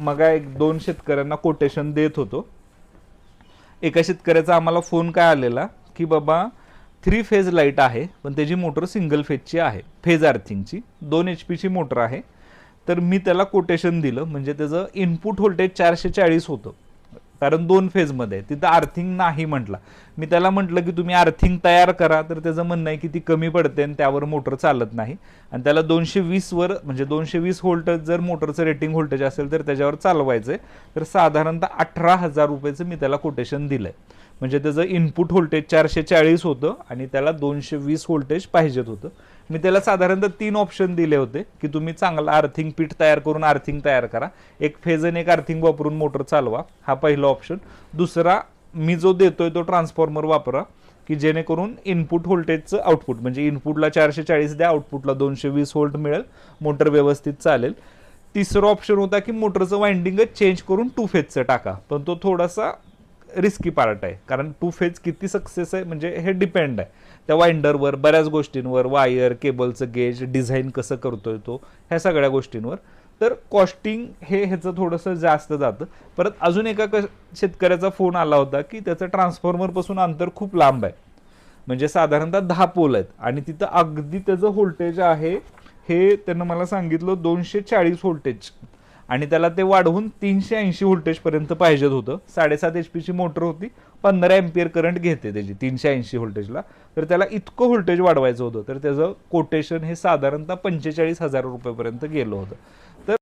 मगा एक दोन शेतकऱ्यांना कोटेशन देत होतो. एका शेतकऱ्याचा आम्हाला फोन काय आलेला? की बाबा थ्री फेज लाइट आहे पण त्याची मोटर सिंगल फेजची आहे फेज अर्थिंगची दोन एच पीची मोटर आहे. तर मी त्याला कोटेशन दिलं म्हणजे त्याचं इनपुट व्होल्टेज चारशे चाळीस होतं. कारण दोन फेजमध्ये तिथं अर्थिंग नाही म्हटला. मी त्याला म्हटलं की तुम्ही अर्थिंग तयार करा तर त्याचं म्हणणं आहे की ती कमी पडते आणि त्यावर मोटर चालत नाही. आणि त्याला दोनशे वीसवर म्हणजे दोनशे वीस व्होल्ट जर मोटरचं रेटिंग व्होल्टेज असेल तर त्याच्यावर चालवायचं आहे तर साधारणतः अठरा हजार रुपयाचं मी त्याला कोटेशन दिलं आहे म्हणजे त्याचं इनपुट व्होल्टेज चारशे चाळीस होतं आणि त्याला दोनशे वीस व्होल्टेज पाहिजेत होतं. मी त्याला साधारणतः तीन ऑप्शन दिले होते की तुम्ही चांगला आर्थिंग पीठ तयार करून आर्थिंग तयार करा. एक फेज आणि एक आर्थिंग वापरून मोटर चालवा हा पहिला ऑप्शन दुसरा मी जो देतोय तो ट्रान्सफॉर्मर वापरा की जेणेकरून इनपुट व्होल्टेजचं आउटपुट म्हणजे इनपुटला चारशे चाळीस द्या आउटपुटला दोनशे वीस व्होल्ट मिळेल मोटर व्यवस्थित चालेल. तिसरं ऑप्शन होता की मोटरचं वाइंडिंगच चेंज करून टू फेजचं टाका. पण तो थोडासा रिस्की पार्ट आहे. कारण टू फेज किती सक्सेस आहे म्हणजे हे डिपेंड आहे. त्या वाइंडरवर बऱ्याच गोष्टींवर वायर केबलचं गेज डिझाईन कसं करतोय तो ह्या सगळ्या गोष्टींवर. तर कॉस्टिंग हे ह्याचं थोडंसं जास्त जातं. परत अजून एका क शेतकऱ्याचा फोन आला होता की त्याचं ट्रान्सफॉर्मरपासून अंतर खूप लांब आहे. म्हणजे साधारणतः दहा पोल आहेत. आणि तिथं अगदी त्याचं व्होल्टेज आहे हे त्यानं मला सांगितलं दोनशे चाळीस व्होल्टेज आणि त्याला ते वाढवून तीनशे ऐंशी व्होल्टेजपर्यंत पाहिजे होतं. साडेसात एच पीची मोटर होती. पंधरा एम्पियर करंट घेते त्याची तीनशे ऐंशी व्होल्टेजला. तर त्याला इतकं व्होल्टेज वाढवायचं होतं तर त्याचं कोटेशन हे साधारणतः पंचेचाळीस हजार रुपयेपर्यंत गेलं होतं. तर